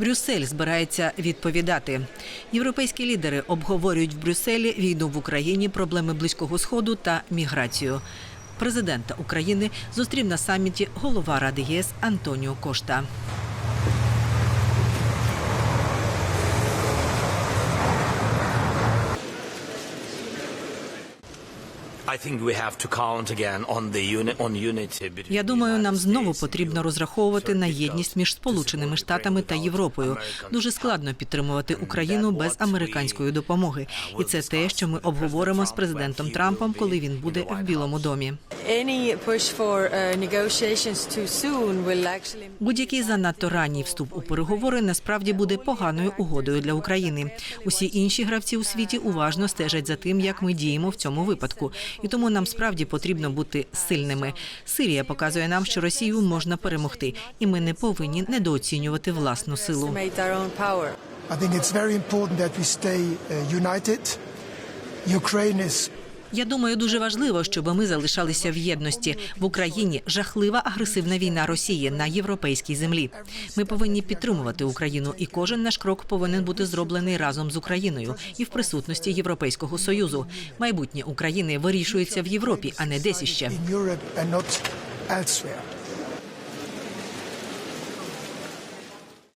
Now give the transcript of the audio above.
Брюссель збирається відповідати. Європейські лідери обговорюють в Брюсселі війну в Україні, проблеми близького сходу та міграцію. Президента України зустрів на саміті голова Ради ЄС Антоніо Кошта. Я думаю, нам знову потрібно розраховувати на єдність між Сполученими Штатами та Європою. Дуже складно підтримувати Україну без американської допомоги. І це те, що ми обговоримо з президентом Трампом, коли він буде в Білому домі. Any push for uh, negotiations too soon will actually Будь-який занадто ранній вступ у переговори насправді буде поганою угодою для України. Усі інші гравці у світі уважно стежать за тим, як ми діємо в цьому випадку, і тому нам справді потрібно бути сильними. Сирія показує нам, що Росію можна перемогти, і ми не повинні недооцінювати власну силу. I think it's very important that we stay uh, united. Ukraine is Я думаю, дуже важливо, щоб ми залишалися в єдності в Україні. Жахлива агресивна війна Росії на європейській землі. Ми повинні підтримувати Україну, і кожен наш крок повинен бути зроблений разом з Україною і в присутності Європейського союзу. Майбутнє України вирішується в Європі, а не десь іще.